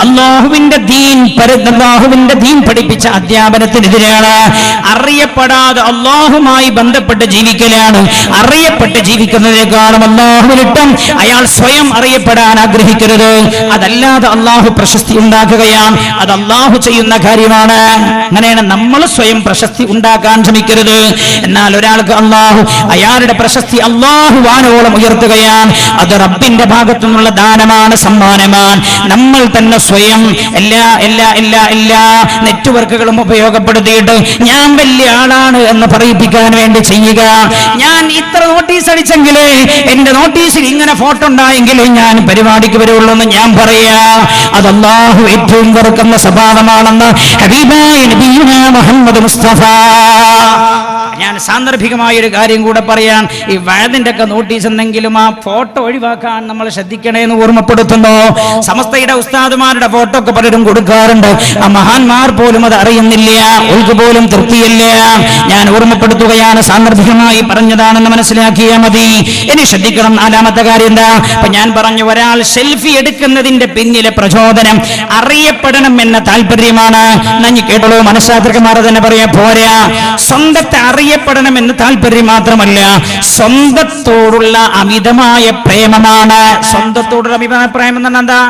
അള്ളാഹുവിന്റെ ദീൻ അള്ളാഹുവിന്റെ ദീൻ പഠിപ്പിച്ച അധ്യാപനത്തിനെതിരെയാണ്. അറിയപ്പെടാതെ അള്ളാഹുമായി ബന്ധപ്പെട്ട് ജീവിക്കലാണ്. അറിയപ്പെട്ട് ജീവിക്കുന്നതിനേക്കാളും അള്ളാഹുവിനിട്ടും അയാൾ സ്വയം അറിയപ്പെടാൻ ആഗ്രഹിക്കരുത്. അതല്ലാതെ അള്ളാഹു പ്രശസ്തി ഉണ്ടാക്കുകയാണ്. അത് അള്ളാഹു ചെയ്യുന്ന കാര്യമാണ്. അങ്ങനെയാണ് നമ്മൾ സ്വയം പ്രശസ്തി ഉണ്ടാക്കാൻ ശ്രമിക്കരുത്. എന്നാൽ ഒരാൾക്ക് അള്ളാഹു അയാളുടെ പ്രശസ്തി അള്ളാഹു വാനോളം ഉയർത്തുകയാണ്. അത് റബ്ബിന്റെ ഭാഗത്തു നിന്നുള്ള ദാനമാണ് സമ്മാനമാണ്. നമ്മൾ തന്നെ സ്വയം എല്ലാ എല്ലാ എല്ലാ എല്ലാ നെറ്റ്വർക്കുകളും ഉപയോഗപ്പെടുത്തിയിട്ട് ഞാൻ വലിയ ആളാണ് എന്ന് പറയിപ്പിക്കാൻ വേണ്ടി ചെയ്യുക. ഞാൻ ഇത്ര നോട്ടീസ് അടിച്ചെങ്കിലേ എന്റെ നോട്ടീസിൽ ഇങ്ങനെ ഫോട്ടോ ഉണ്ടായെങ്കിലേ ഞാൻ പരിപാടിക്ക് വരുള്ളൂ എന്ന് ഞാൻ പറയാ. അത് അള്ളാഹു ഏറ്റവും വെറുക്കുന്ന സ്വഭാവമാണെന്ന് ഹബീബായ നബിയുന മുഹമ്മദ് മുസ്തഫ. ഞാൻ സാന്ദർഭികമായ ഒരു കാര്യം കൂടെ പറയാൻ. ഈ വഴതിന്റെ ഒക്കെ നോട്ടീസ് എന്തെങ്കിലും ആ ഫോട്ടോ ഒഴിവാക്കാൻ നമ്മൾ ശ്രദ്ധിക്കണേ എന്ന് ഓർമ്മപ്പെടുത്തുന്നു. സമസ്തയുടെ ഉസ്താദുമാരുടെ ഫോട്ടോ ഒക്കെ പലരും കൊടുക്കാറുണ്ട്. ആ മഹാന്മാർ പോലും അത് അറിയുന്നില്ല. അവർക്ക് പോലും തൃപ്തിയില്ല. ഞാൻ ഓർമ്മപ്പെടുത്തുകയാണ് സാന്ദർഭികമായി പറഞ്ഞതാണെന്ന് മനസ്സിലാക്കിയാൽ മതി. ഇനി ശ്രദ്ധിക്കണം. നാലാമത്തെ കാര്യം എന്താ? അപ്പൊ ഞാൻ പറഞ്ഞു ഒരാൾ സെൽഫി എടുക്കുന്നതിന്റെ പിന്നിലെ പ്രചോദനം അറിയപ്പെടണം എന്ന താല്പര്യമാണ്. നഞ്ഞി കേട്ടോ മനഃശാസ്ത്രജ്ഞന്മാർ തന്നെ പറയാ പോരാ. സ്വന്തത്തെ അറിയപ്പെടണം എന്ന് താല്പര്യം മാത്രമല്ല സ്വന്തത്തോടുള്ള അമിതമായ പ്രേമമാണ്. സ്വന്തത്തോടുള്ള അമിതമായ പ്രേമം എന്ന് എന്താ?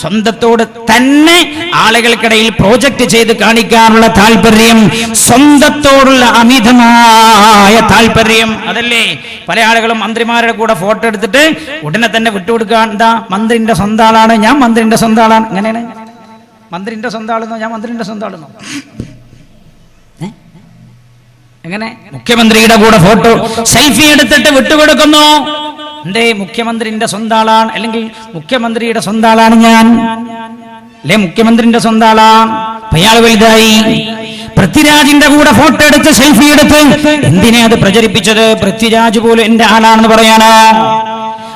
സ്വന്തത്തോട് തന്നെ ആളുകൾക്കിടയിൽ പ്രോജക്റ്റ് ചെയ്ത് കാണിക്കാനുള്ള താല്പര്യം സ്വന്തത്തോടുള്ള അമിതമായ താല്പര്യം. അതല്ലേ? പല ആളുകളും മന്ത്രിമാരുടെ കൂടെ ഫോട്ടോ എടുത്തിട്ട് ഉടനെ തന്നെ വിട്ടുകൊടുക്കാൻ എന്താ? മന്ത്രിന്റെ സ്വന്തം ഞാൻ മന്ത്രിന്റെ സ്വന്തം ആളാണ്. മന്ത്രിന്റെ സ്വന്തം ഞാൻ മന്ത്രിന്റെ സ്വന്തം? എങ്ങനെ? മുഖ്യമന്ത്രിയുടെ കൂടെ ഫോട്ടോ സെൽഫി എടുത്തിട്ട് വിട്ടുകൊടുക്കുന്നു. എന്തേ മുഖ്യമന്ത്രിന്റെ സ്വന്തം ആളാണ് അല്ലെങ്കിൽ മുഖ്യമന്ത്രിയുടെ സ്വന്തം ആളാണ് ഞാൻ? അല്ലെ മുഖ്യമന്ത്രിന്റെ സ്വന്തം ആളാണ് അയാൾ വലുതായി. പൃഥ്വിരാജിന്റെ കൂടെ ഫോട്ടോ എടുത്ത് സെൽഫി എടുത്ത് എന്തിനെ അത് പ്രചരിപ്പിച്ചത്? പൃഥ്വിരാജ് പോലും എന്റെ ആളാണെന്ന് പറയാനാ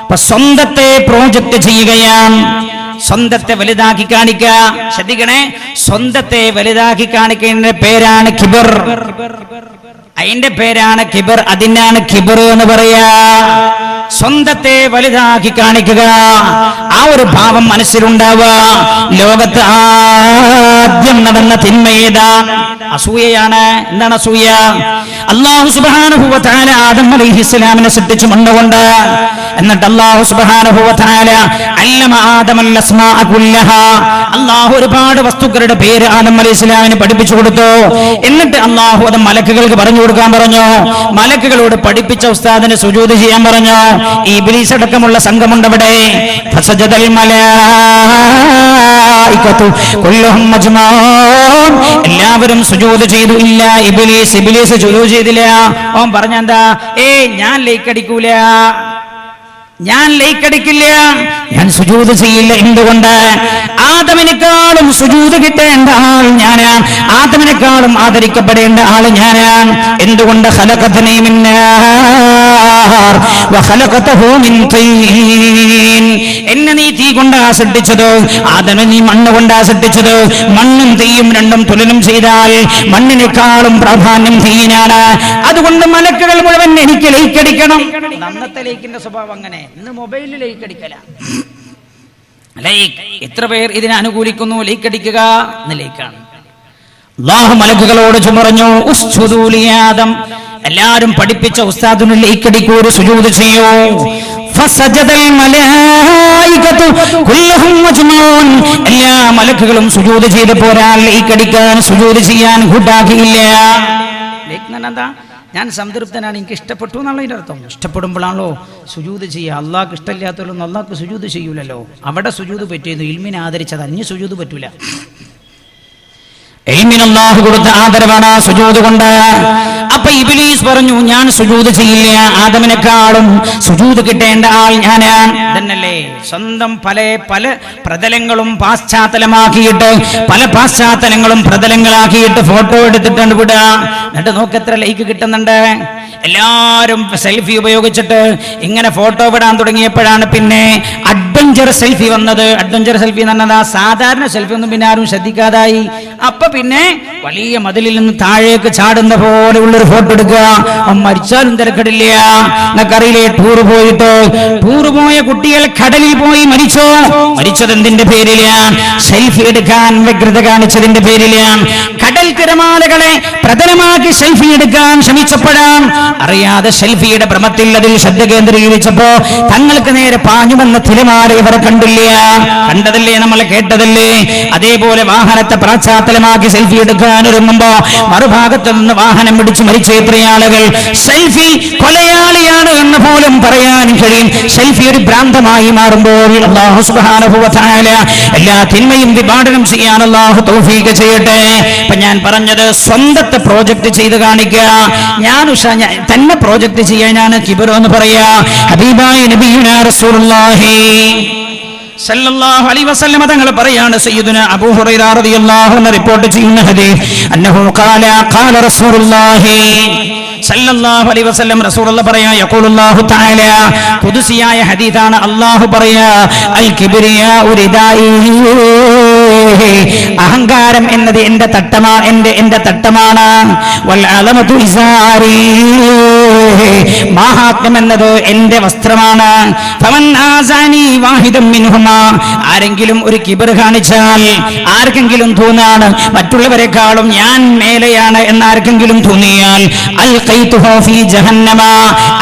അപ്പൊ സ്വന്തത്തെ പ്രോജക്റ്റ് ചെയ്യുകയാണ്. സ്വന്തത്തെ വലുതാക്കി കാണിക്കുക ശ്രദ്ധിക്കണേ സ്വന്തത്തെ വലുതാക്കി കാണിക്കുന്നതിന്റെ പേരാണ് കിബർ. അതിന്റെ പേരാണ് കിബർ അതിനാണ് കിബർ എന്ന് പറയാ. സ്വന്തത്തെ വലുതാക്കി കാണിക്കുക. ആ ഒരു ഭാവം മനസ്സിലുണ്ടാവുക. ലോകത്ത് ആദ്യം നടന്ന തിന്മയേതാ? അസൂയയാണ്. എന്താണ് അസൂയ? അള്ളാഹു സുബാനുഭവത്താല ആദം അലൈഹി ഇസ്ലാമിനെ സൃഷ്ടിച്ചു മണ്ണുകൊണ്ട് എന്നിട്ട് അള്ളാഹു സുബാനുഭവത്താല അല്ലമ ആദമൽ അള്ളാഹു ഒരുപാട് വസ്തുക്കളുടെ പേര് ആദം അലൈഹി ഇസ്ലാമിന് പഠിപ്പിച്ചു കൊടുത്തു. എന്നിട്ട് അള്ളാഹു അത് മലക്കുകൾക്ക് പറഞ്ഞു കൊടുക്കാൻ പറഞ്ഞു. മലക്കുകളോട് പഠിപ്പിച്ച ഉസ്താദിനെ സുജൂത് ചെയ്യാൻ പറഞ്ഞു. ഇബ്ലീസ് അടക്കമുള്ള സംഘമുണ്ട് അവിടെ എല്ലാവരും സുജൂത് ചെയ്തു. ഇല്ല ഇബിലീസ് ഇബിലീസ് സുജൂത് ചെയ്തില്ല. ഓൻ പറഞ്ഞെന്താ ഏ ഞാൻ ലൈക്ക് അടിക്കൂല ഞാൻ ലൈക്കടിക്കില്ല. ഞാൻ സുജൂത് ചെയ്യില്ല എന്തുകൊണ്ട്? ആദമിനേക്കാളും സുജൂത് കിട്ടേണ്ട ആൾ ഞാനാണ്. ആദമിനേക്കാളും ആദരിക്കപ്പെടേണ്ട ആൾ ഞാനാണ്. എന്തുകൊണ്ട്? ഖലഖതനീ എന്നെ നീ തീ കൊണ്ട് സൃഷ്ടിച്ചത് ആദമെ നീ മണ്ണ് കൊണ്ട് സൃഷ്ടിച്ചത് മണ്ണും തീയും രണ്ടും തുലനും ചെയ്താൽ മണ്ണിനേക്കാളും പ്രാധാന്യം തീയിനാണ്. അതുകൊണ്ട് മലക്കുകൾ മുഴുവൻ എനിക്ക് ലൈക്കടിക്കണം അന്നത്തെ ലൈക്കിന്റെ സ്വഭാവം അങ്ങനെ. ഇന്ന് മൊബൈലിൽ ലൈക്ക് അടിക്കല ലൈക്ക് എത്ര പേർ ഇതിനെ അനുകൂലിക്കുന്നു? ലൈക്ക് അടിക്കുക എന്ന് ലൈക്കാണ് അള്ളാഹു മലക്കുകളോട് ചുമറഞ്ഞു ഉസ്ജുദൂ ലിയാദം. എല്ലാരും പഠിപ്പിച്ച ഉസ്താദിനു ലൈക്ക് അടിക്കൂ ഒരു സുജൂദ് ചെയ്യൂ എല്ലാ മലക്കുകളും സുജൂദ് ചെയ്ത് പോരാ ലൈക്ക് സുജൂത് ചെയ്യാൻ കൂട്ടാക്കിയില്ല. ഞാൻ സംതൃപ്തനാണ് എനിക്ക് ഇഷ്ടപ്പെട്ടു എന്നുള്ള അർത്ഥം. ഇഷ്ടപ്പെടുമ്പോഴാണല്ലോ സുജൂത് ചെയ്യുക. അള്ളാഹ്ക്ക് ഇഷ്ടമില്ലാത്തവരൊന്നും അള്ളാഹ്ക്ക് സുജൂത് ചെയ്യൂലല്ലോ. അവിടെ സുജൂത് പറ്റിയിരുന്നു ഇൽമിനെ ആദരിച്ചത് അന്യ സുജൂത് പറ്റൂല. എൽമിന് അള്ളാഹു കൊടുത്ത ആദരവാണ് സുജൂത് കൊണ്ട്. അപ്പൊ ഇബിലീസ് പറഞ്ഞു ഞാൻ സുജൂത് ചെയ്യില്ല ആദമിനെക്കാളും സുജൂത് കിട്ടേണ്ട ആൾ ഞാനാണ് തന്നല്ലേ സ്വന്തം പല പല പ്രതലങ്ങളും പാശ്ചാത്തലമാക്കിയിട്ട് പല പാശ്ചാത്തലങ്ങളും പ്രതലങ്ങളാക്കിയിട്ട് ഫോട്ടോ എടുത്തിട്ടുണ്ട് വിടുക. എന്നിട്ട് നോക്കെത്ര ലൈക്ക് കിട്ടുന്നുണ്ട്. എല്ലാരും സെൽഫി ഉപയോഗിച്ചിട്ട് ഇങ്ങനെ ഫോട്ടോ വിടാൻ തുടങ്ങിയപ്പോഴാണ് പിന്നെ അഡ്വഞ്ചർ സെൽഫി വന്നത്. അഡ്വഞ്ചർ സെൽഫി എന്ന് പറഞ്ഞാൽ സാധാരണ സെൽഫി ഒന്നും പിന്നെ ആരും ശ്രദ്ധിക്കാതായി. അപ്പൊ പിന്നെ വലിയ മതിലിൽ നിന്ന് താഴേക്ക് ചാടുന്ന പോലെ ഉള്ളൊരു ഫോട്ടോ എടുക്കുക. മരിച്ചാലും തിരക്കിടില്ല. എന്നൊക്കെ ടൂർ പോയിട്ട്. ടൂർ പോയ കുട്ടികൾ കടലിൽ പോയി മരിച്ചോ? മരിച്ചത് എന്തിന്റെ പേരിലാണ് സെൽഫി എടുക്കാൻ വ്യഗ്രത കാണിച്ചതിന്റെ പേരിലാണ് കടൽ തിരമാലകളെ പ്രതലമാക്കി സെൽഫി എടുക്കാൻ ശ്രമിച്ചപ്പോഴാണ് അറിയാതെ സെൽഫിയുടെ ഭ്രമത്തിൽ അതിൽ ശ്രദ്ധ കേന്ദ്രീകരിച്ചപ്പോ തങ്ങൾക്ക് നേരെ പാഞ്ഞു വന്ന തിരമാല ഇവർ കണ്ടില്ല? കണ്ടതല്ലേ നമ്മൾ കേട്ടതല്ലേ? അതേപോലെ വാഹനത്തെ പ്രാച്ചാത്തലമാക്കി സെൽഫി എടുക്കാൻ ഒരുങ്ങുമ്പോ മറുഭാഗത്ത് നിന്ന് വാഹനം പിടിച്ച് മരിച്ച എത്രയാളുകൾ സെൽഫി കൊലയാളിയാണ് എന്ന് പോലും പറയാൻ കഴിയും. സെൽഫി ഒരു ഭ്രാന്തമായി മാറുമ്പോൾ എല്ലാ തിന്മയും വിഭാടനം ചെയ്യാൻ അള്ളാഹു തൗഫീഖ് ചെയ്യട്ടെ. ഇപ്പൊ ഞാൻ പറഞ്ഞത് സ്വന്തത്തെ പ്രോജക്റ്റ് ചെയ്ത് കാണിക്കുക. ഞാൻ ഉഷ ഞാൻ തന്നെ പ്രോജക്റ്റ് ചെയ്യാനാണ് കിബറോ എന്ന് പറയാ. ഹബീബായ നബിയുനാ റസൂലുള്ളാഹി. അലൈഹി റളിയല്ലാഹു അൻഹു റിപ്പോർട്ട് ചെയ്യുന്ന ഹദീസ് അന്നഹു ഖാല ഖാല റസൂലുള്ളാഹി. അലൈഹി വസല്ലം റസൂലുള്ള പറയാ തആല. ഹദീസാണ് അല്ലാഹു അൽ കിബ്രിയാ ഉരിദായി. അഹങ്കാരം എന്നത് എന്റെ തട്ടമാ എന്റെ എന്റെ തട്ടമാണ്. വൽ അലമതു ഇസാരി. മാഹാത്മ്യം എന്നത് എന്റെ വസ്ത്രമാണ് ആരെങ്കിലും ഒരു കിബർ കാണിച്ചാൽ ആർക്കെങ്കിലും തോന്നാണ്. മറ്റുള്ളവരെക്കാളും ഞാൻ മേലെയാണ് എന്ന് ആർക്കെങ്കിലും തോന്നിയാൽ അൽ ഫീ ജഹന്നമ.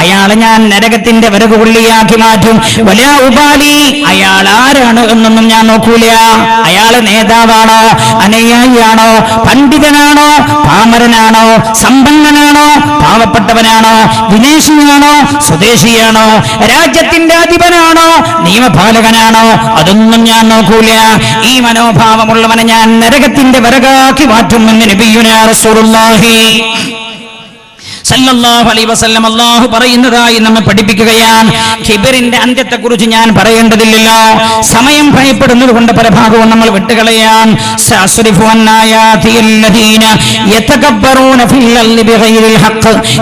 അയാളെ ഞാൻ നരകത്തിന്റെ വരകുള്ളിയാക്കി മാറ്റും. വലിയ ഉബാലി അയാൾ ആരാണ് എന്നൊന്നും ഞാൻ നോക്കൂല. അയാൾ നേതാവാണോ അനുയായിയാണോ പണ്ഡിതനാണോ പാമരനാണോ സമ്പന്നനാണോ പാവപ്പെട്ടവനാണോ വിദേശിയാണോ സ്വദേശിയാണോ രാജ്യത്തിന്റെ അധിപനാണോ നിയമപാലകനാണോ അതൊന്നും ഞാൻ നോക്കൂല. ഈ മനോഭാവമുള്ളവനെ ഞാൻ നരകത്തിന്റെ വരകാക്കി മാറ്റുമെന്ന് നബിയുനാ റസൂലുള്ളാഹി. സല്ലല്ലാഹു അലൈഹി വസല്ലം അല്ലാഹു പറയുന്നതായി നമ്മെ പഠിപ്പിക്കുകയാണ്. ഖിബറിന്റെ അന്ത്യത്തെക്കുറിച്ച് ഞാൻ പറയേണ്ടതില്ലല്ലോ സമയം ഭയപ്പെടുന്നത് കൊണ്ട് പരഭാഗവും നമ്മൾ വിട്ടുകളയാൻ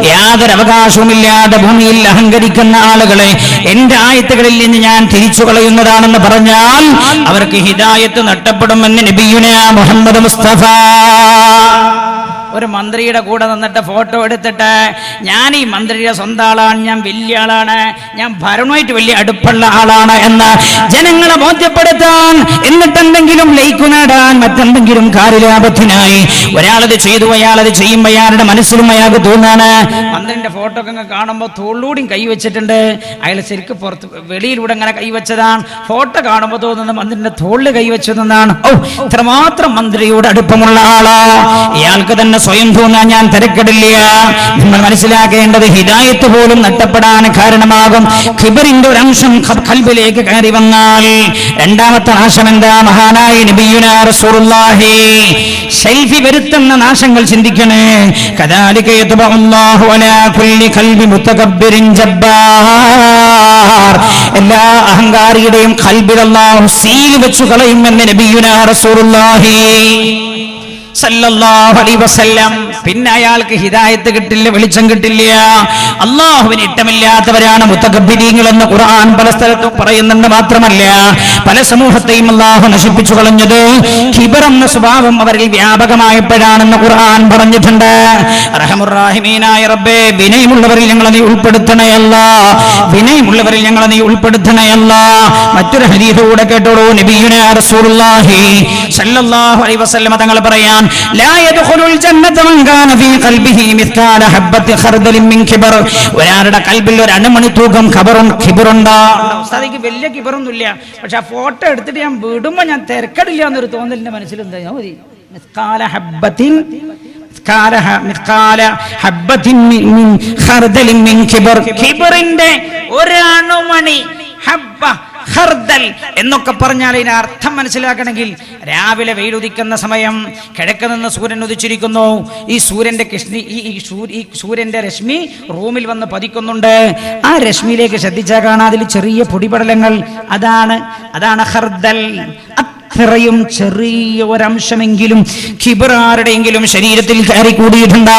യാതൊരു അവകാശവുമില്ലാതെ ഭൂമിയിൽ അഹങ്കരിക്കുന്ന ആളുകളെ എന്റെ ആയത്തുകളിൽ നിന്ന് ഞാൻ തിരിച്ചു കളയുന്നതാണെന്ന് പറഞ്ഞാൽ അവർക്ക് ഹിദായത്ത് നഷ്ടപ്പെടുമെന്ന് നബിയുന മുഹമ്മദ് മുസ്തഫ. ഒരു മന്ത്രിയുടെ കൂടെ നിന്നിട്ട് ഫോട്ടോ എടുത്തിട്ട് ഞാൻ ഈ മന്ത്രിയുടെ സ്വന്തം ആളാണ് ഞാൻ വലിയ ആളാണ് ഞാൻ ഭരണമായിട്ട് വലിയ അടുപ്പുള്ള ആളാണ് എന്ന് ജനങ്ങളെ ബോധ്യപ്പെടുത്താൻ എന്നിട്ടെന്തെങ്കിലും ലയിക്കു നേടാൻ മറ്റെന്തെങ്കിലും കാര്യലാഭത്തിനായി ഒരാളത് ചെയ്തു അയാളത് ചെയ്യുമ്പോൾ അയാളുടെ മനസ്സിലും അയാൾക്ക് തോന്നാണ്. മന്ത്രിന്റെ ഫോട്ടോ ഒക്കെ കാണുമ്പോൾ തോളിലൂടെയും കൈവച്ചിട്ടുണ്ട് അയാൾ ശരിക്കും പുറത്ത് വെളിയിലൂടെ അങ്ങനെ കൈവച്ചതാണ് ഫോട്ടോ കാണുമ്പോൾ തോന്നുന്നത് മന്ത്രിന്റെ തോളിൽ കൈവച്ചതെന്നാണ് ഓ ഇത്രമാത്രം മന്ത്രിയോട് അടുപ്പമുള്ള ആളാ. ഇയാൾക്ക് തന്നെ സ്വയം തോന്നാൻ ഞാൻ തിരക്കിടില്ല. നിങ്ങൾ മനസ്സിലാക്കേണ്ടത് ഹിദായത്ത് പോലും നഷ്ടപ്പെടാൻ കാരണമാകും. ഖിബറിന്റെ ഒരു അംശം കൽബിലേക്ക് കയറി വന്നാൽ രണ്ടാമത്തെ നാശം എന്താ? മഹാനായി നബിയുനാ സെൽഫി വരുത്തുന്ന നാശങ്ങൾ ചിന്തിക്കണേ. എല്ലാ അഹങ്കാരിയുടെയും അല്ലാഹു സീൽ വെച്ചു കളയുമെന്ന് നബിയുനാ റസൂലുള്ളാഹി. പിന്നെ അയാൾക്ക് ഹിദായത്ത് കിട്ടില്ല വെളിച്ചം കിട്ടില്ല. അള്ളാഹുവിന് ഇഷ്ടമില്ലാത്തവരാണ് മുത്തകബിരീങ്ങൾ എന്ന് ഖുർആൻ പല സ്ഥലത്തും പറയുന്നുണ്ട് മാത്രമല്ല പല സമൂഹത്തെയും അള്ളാഹു നശിപ്പിച്ചു കളഞ്ഞത് ഖിബർ എന്ന സ്വഭാവം അവരിൽ വ്യാപകമായപ്പോഴാണെന്ന് ഖുർആൻ പറഞ്ഞിട്ടുണ്ട്. റഹമുറാഹിമീനായ റബ്ബേ വിനയമുള്ളവരിൽ ഞങ്ങളെ നീ ഉൾപ്പെടുത്തണയല്ല വിനയമുള്ളവരിൽ ഞങ്ങളെ നീ ഉൾപ്പെടുത്തണയല്ല മറ്റൊരു ഹരീഫ് കൂടെ കേട്ടോളൂ നബിയുനാ റസൂലുള്ളാഹി സല്ലല്ലാഹു അലൈഹി വസല്ലം തങ്ങൾ പറയാൻ ഒരാളുടെ കൽബിൽ ഒരു അണുമണി തൂക്കം ഖബറും ഖിബറുണ്ടോ? ഉസ്താദിക്ക് വലിയ കിബറൊന്നുമില്ല പക്ഷെ ആ ഫോട്ടോ എടുത്തിട്ട് ഞാൻ വിടുമ്പോ ഞാൻ തിരക്കടില്ല എന്നൊരു തോന്നലിന്റെ മനസ്സിലെന്താ മതി മിസ്കാല ഹ- എന്നൊക്കെ പറഞ്ഞാൽ ഇതിന് അർത്ഥം മനസ്സിലാക്കണമെങ്കിൽ രാവിലെ വെയിലുദിക്കുന്ന സമയം കിഴക്ക് നിന്ന് സൂര്യൻ ഉദിച്ചിരിക്കുന്നു. ഈ സൂര്യന്റെ കൃഷ്ണി ഈ ഈ സൂര്യന്റെ രശ്മി റൂമിൽ വന്ന് പതിക്കുന്നുണ്ട്. ആ രശ്മിയിലേക്ക് ശ്രദ്ധിച്ചാൽ കാണാം അതിൽ ചെറിയ പൊടിപടലങ്ങൾ. അതാണ് അതാണ് ഹർദൽ. അത്രയും ചെറിയ ഒരംശമെങ്കിലും ഖിബറാരുടെയെങ്കിലും ശരീരത്തിൽ കയറി കൂടിയിട്ടുണ്ടാ.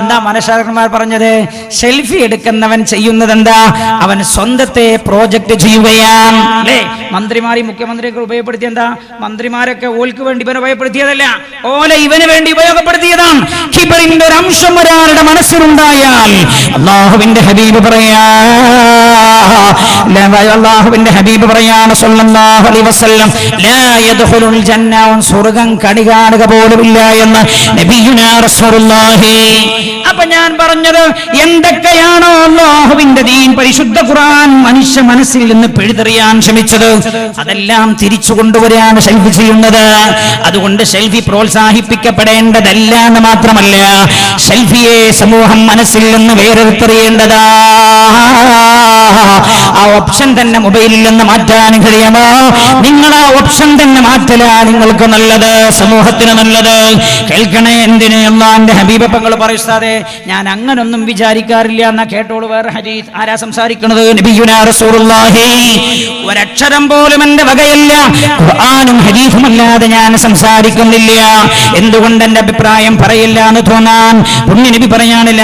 എന്താ മനഃശാസ്ത്രന്മാർ പറഞ്ഞത്? സെൽഫി എടുക്കുന്നവൻ ചെയ്യുന്നത് എന്താ അവൻ സ്വന്തത്തെ പ്രോജക്റ്റ് ചെയ്യുകയാണ്. അല്ലേ? മന്ത്രിമാരി മുഖ്യമന്ത്രിയൊക്കെ ഉപയോഗപ്പെടുത്തിയ എന്താ? മന്ത്രിമാരൊക്കെ ഓൽക്ക് വേണ്ടി ഇവനെ ഉപയോഗപ്പെടുത്തിയതല്ല. ഓല ഇവന് വേണ്ടി ഉപയോഗപ്പെടുത്തിയതാണ്. ഖിബറിന്റെ ഒരു അംശം ഒരാളുടെ മനസ്സിലുണ്ടായാൽ അള്ളാഹുവിന്റെ ഹബീബ് പറയാ അള്ളാഹുവിന്റെ ഹബീബ് പറയാണ് സല്ലല്ലാഹു അലൈഹി വസല്ലം ലാ യദ്ഖുലുൽ പോലുമില്ല എന്ന് നബിയുനാ റസൂലുള്ളാഹി അപ്പൊ ഞാൻ പറഞ്ഞത് എന്തൊക്കെയാണോ അള്ളാഹുവിന്റെ ദീൻ? പരിശുദ്ധ ഖുർആൻ മനുഷ്യ മനസ്സിൽ നിന്ന് പിഴുതെറിയാൻ ശ്രമിച്ചത്. അതെല്ലാം തിരിച്ചു കൊണ്ടുവരാണ് ഷെൽഫി ചെയ്യുന്നത്. അതുകൊണ്ട് ഷെൽഫി പ്രോത്സാഹിപ്പിക്കപ്പെടേണ്ടതല്ല എന്ന് മാത്രമല്ല ഷെൽഫിയെ സമൂഹം മനസ്സിൽ നിന്ന് വേറെടുത്തെറിയേണ്ടതാ ആ ഓപ്ഷൻ തന്നെ മൊബൈലിൽ നിന്ന് മാറ്റാൻ കഴിയുമോ? നിങ്ങൾ ആ ഓപ്ഷൻ തന്നെ മാറ്റല നിങ്ങൾക്ക് നല്ലത് സമൂഹത്തിന് നല്ലത്. കേൾക്കണേ എന്തിനെ? അള്ളാന്റെ ഹബീബപ്പങ്ങൾ ഞാൻ അങ്ങനൊന്നും വിചാരിക്കാറില്ല എന്നാ കേട്ടോളൂ വേറെ ഹരീസ് ആരാ സംസാരിക്കുന്നത് ഒരക്ഷരം പോലും എന്റെ വകയല്ല. ഖുർആനും ഹരീഫും അല്ലാതെ ഞാൻ സംസാരിക്കുന്നില്ല. എന്തുകൊണ്ട് എന്റെ അഭിപ്രായം പറയില്ല എന്ന് തോന്നാൻ പുണ്യനബി പറയാനില്ല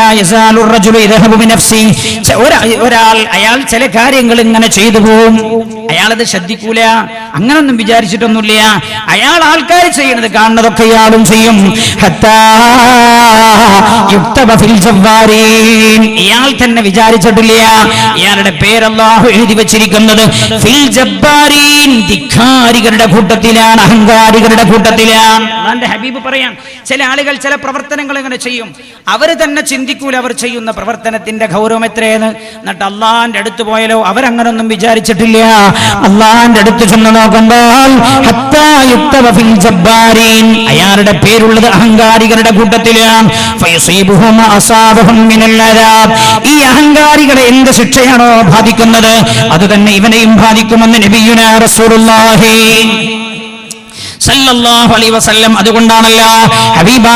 ഒരാൾ അയാൾ ചില കാര്യങ്ങൾ ഇങ്ങനെ ചെയ്തു പോവും അയാളത് ശ്രദ്ധിക്കൂല? അങ്ങനൊന്നും വിചാരിച്ചിട്ടൊന്നുമില്ല. അയാൾ ആൾക്കാർ ചെയ്യണത് കാണുന്നതൊക്കെ ഇയാളും ചെയ്യും. ഇയാൾ തന്നെ വിചാരിച്ചിട്ടില്ല. ഇയാളുടെ പേരല്ലാഹു എഴുതി വെച്ചിരിക്കുന്നത് ധിക്കാരികളുടെ കൂട്ടത്തിലാണ് അഹങ്കാരികളുടെ കൂട്ടത്തിലാണ്. ഹബീബ് പറയാം ചില ആളുകൾ ചില പ്രവർത്തനങ്ങൾ ഇങ്ങനെ ചെയ്യും. അവർ തന്നെ ചിന്തിക്കൂല അവർ ചെയ്യുന്ന പ്രവർത്തനത്തിന്റെ ഗൗരവം എത്രയെന്ന്. എന്നിട്ട് അള്ളാന്റെ അടുത്ത് പോയാലോ അവരങ്ങനൊന്നും വിചാരിച്ചിട്ടില്ല. അള്ളാന്റെ അടുത്ത് ചെന്ന് നോക്കുമ്പോൾ. അയാളുടെ പേരുള്ളത് അഹങ്കാരികളുടെ കൂട്ടത്തിലാണ്. ഈ അഹങ്കാരികളെ എന്ത് ശിക്ഷയാണോ ബാധിക്കുന്നത്? അത് തന്നെ ഇവനെയും ബാധിക്കുമെന്ന് നബിയുന റസൂലുള്ളാഹി. സല്ലല്ലാഹു അലൈഹി വസല്ലം. ഹബീബ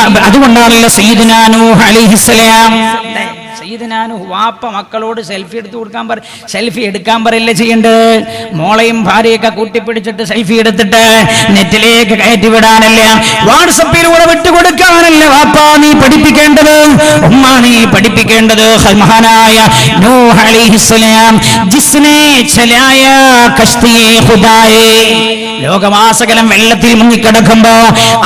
സയ്യിദുനാ നൂഹ് അലൈഹിസ്സലാം വാപ്പ മക്കളോട് സെൽഫി എടുത്തു കൊടുക്കാൻ പറ സെൽഫി എടുക്കാൻ പറയില്ല ചെയ്യേണ്ടത് മോളെയും ഭാര്യയൊക്കെ കൂട്ടിപ്പിടിച്ചിട്ട് സെൽഫി എടുത്തിട്ട് നെറ്റിലേക്ക് കയറ്റി വിടാനല്ല? വാട്സപ്പിലൂടെ വിട്ടുകൊടുക്കാനല്ല വാപ്പ നീ പഠിപ്പിക്കേണ്ടത്? ഉമ്മ നീ പഠിപ്പിക്കേണ്ടത് മഹാനായ നൂഹ് അലൈഹിസ്സലാം ജിസ്നെ ചലായ കഷ്തിയെ ഖുദായേ. ലോകമാസകലം വെള്ളത്തിൽ മുങ്ങിക്കിടക്കുമ്പോ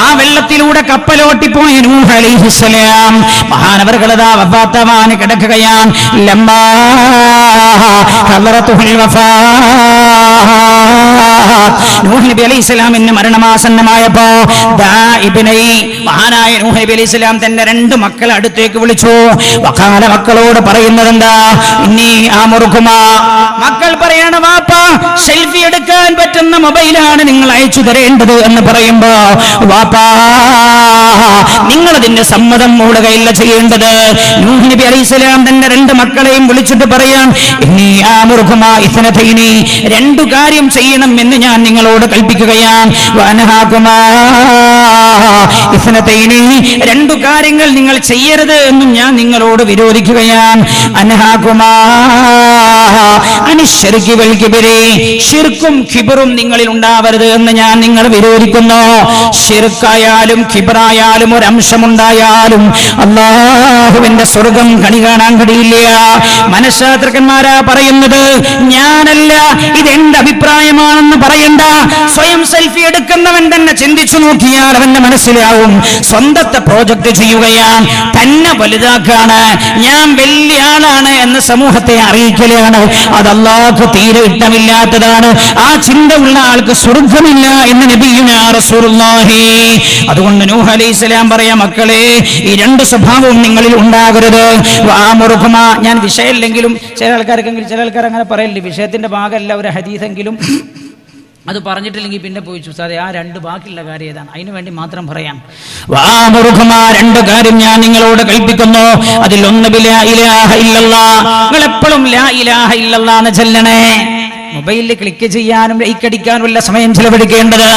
ആ വെള്ളത്തിലൂടെ കപ്പലോട്ടിപ്പോയ നൂഹ് അലൈഹിസ്സലാം മഹാനവറുകളതാ വഫാത്തവാന് കിടക്കുകയാൻ ലമ്മാ നൂഹ് നബി അലൈഹി സ്വലാമിന് മരണമാസന്നമായപ്പോ മഹാനായ നൂഹ് നബി അലൈഹി സ്വലാം തന്റെ രണ്ട് മക്കളെ അടുത്തേക്ക് വിളിച്ചു. വക്കാല മക്കളോട് പറയുന്നത് എന്താ ഇനി ആ മുറുക്കുമാ മക്കൾ പറയണ വാപ്പ സെൽഫി എടുക്കാൻ പറ്റുന്ന മൊബൈലാണ് നിങ്ങൾ അയച്ചു തരേണ്ടത് എന്ന് പറയുമ്പോ വാപ്പാ നിങ്ങൾ അതിന്റെ സമ്മതം മൂടുകയില്ല ചെയ്യേണ്ടത്. നബി അലൈഹി സ്വലാം തന്റെ രണ്ട് മക്കളെയും വിളിച്ചിട്ട് പറയാം രണ്ടു കാര്യം ചെയ്യണം എന്ന് ഞാൻ നിങ്ങളോട് കൽപ്പിക്കുകയാണ്. രണ്ടു കാര്യങ്ങൾ നിങ്ങൾ ചെയ്യരുത് എന്നും ഞാൻ നിങ്ങളോട് വിരോധിക്കുകയാണ്. അനഹാകുമാ നിങ്ങളിൽ ഉണ്ടാവരുത് എന്ന് ഞാൻ നിങ്ങൾ വിരോധിക്കുന്നു. ഷിർക്കായാലും ഖിബറായാലും ഒരു അംശമുണ്ടായാലും അള്ളാഹുവിന്റെ സ്വർഗം കണി കാണാൻ കഴിയില്ല. മനഃശാസ്ത്രജ്ഞന്മാരാ പറയുന്നത് ഞാനല്ല ഇത് എന്റെ അഭിപ്രായമാണെന്ന് പറയണ്ട. സ്വയം സെൽഫി എടുക്കുന്നവൻ തന്നെ ചിന്തിച്ചു നോക്കിയാൽ അവന്റെ മനസ്സിലാവും. സ്വന്തത്തെ പ്രോജക്റ്റ് ചെയ്യുകയാണ് തന്നെ വലുതാക്കാണ് ഞാൻ വലിയ ആളാണ് എന്ന് സമൂഹത്തെ അറിയിക്കലാണ്. അത് തീരെ ഇഷ്ടമില്ലാത്തതാണ്. ആ ചിന്ത ഉള്ള ആൾക്ക് സ്വർഗമില്ല എന്ന് റസൂലുള്ളാഹി. അതുകൊണ്ട് നൂഹ് അലൈഹി സ്വലാം പറയാ മക്കളെ ഈ രണ്ട് സ്വഭാവവും നിങ്ങളിൽ ഉണ്ടാകരുത്. ഞാൻ വിഷയമില്ലെങ്കിലും ചില ആൾക്കാർക്കെങ്കിലും ചില ആൾക്കാർ അങ്ങനെ പറയല്ലേ വിഷയത്തിന്റെ ഭാഗമല്ല ഒരു ഹദീസെങ്കിലും. അത് പറഞ്ഞിട്ടില്ലെങ്കിൽ പിന്നെ പോയി ചൂസാതെ ആ രണ്ട് ബാക്കിയുള്ള കാര്യം ഏതാണ്? അതിനു വേണ്ടി മാത്രം പറയാം. രണ്ട് കാര്യം ഞാൻ നിങ്ങളോട് കൽപ്പിക്കുന്നു. നിങ്ങൾ എപ്പോഴും ലാ ഇലാഹ ഇല്ലല്ലാ എന്ന് ചെല്ലണേ. മൊബൈലിൽ ക്ലിക്ക് ചെയ്യാനും ഉള്ള സമയം ചിലവഴിക്കേണ്ടത്.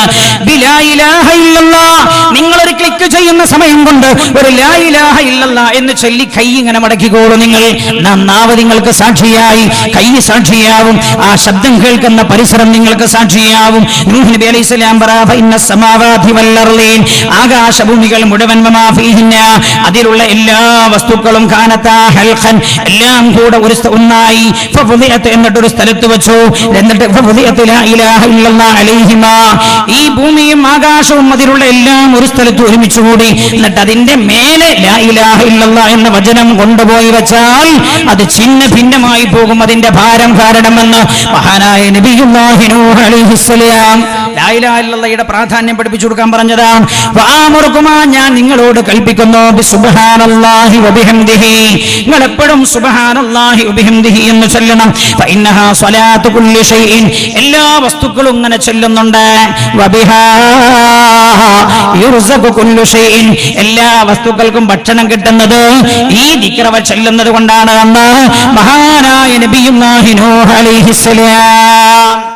നിങ്ങളൊരു ക്ലിക്ക് ചെയ്യുന്ന സമയം കൊണ്ട് ഒരു ലായിലാഹ ഇല്ലല്ലാ എന്ന് ചൊല്ലി കൈ ഇങ്ങനെ മടക്കിക്കോളൂ നിങ്ങൾ. നന്നാവ് നിങ്ങൾക്ക് സാക്ഷിയായി. കൈ സാക്ഷിയാവും. ആ ശബ്ദം കേൾക്കുന്ന പരിസരം നിങ്ങൾക്ക് സാക്ഷിയാവും. അലൈഹി സ്വലാം പറ "ഫഇന്ന സമാവാതി വല്ലർളീൻ ആകാശഭൂമികൾ മുഴുവൻ അതിലുള്ള എല്ലാ വസ്തുക്കളും കാനത്താ ഹൽഖൻ. എല്ലാം കൂടെ ഒരു ഒന്നായി. എന്നിട്ടൊരു സ്ഥലത്ത് വെച്ചു. എന്നിട്ട് ഈ ഭൂമിയും ആകാശവും അതിലുള്ള എല്ലാം ഒരു സ്ഥലത്ത് ഒരുമിച്ച് കൂടി എന്നിട്ട് അതിന്റെ മേലെ എന്ന വചനം കൊണ്ടുപോയി വെച്ചാൽ അത് ചിന്ന ഭിന്നമായി പോകും അതിന്റെ ഭാരം കാരണമെന്ന് മഹാനായ നബിയുല്ലാഹി യുടെ പ്രാധാന്യം പഠിപ്പിച്ചു കൊടുക്കാൻ പറഞ്ഞതാണ് വാമുറുക്കുമാ ഞാൻ നിങ്ങളോട് കൽപ്പിക്കുന്നു ബിസുബ്ഹാനല്ലാഹി വബിഹംദിഹി നിങ്ങൾ എപ്പോഴും സുബ്ഹാനല്ലാഹി എന്ന് ചൊല്ലണം. ഷൈഇൻ എല്ലാ വസ്തുക്കളും ഇങ്ങനെ ചൊല്ലുന്നുണ്ട്. ഷൈഇൻ. എല്ലാ വസ്തുക്കൾക്കും ഭക്ഷണം കിട്ടുന്നത് ഈ ദിക്റവ ചൊല്ലുന്നത് കൊണ്ടാണ് എന്ന് മഹാനായ നബിയും അലൈഹിസ്സലാം.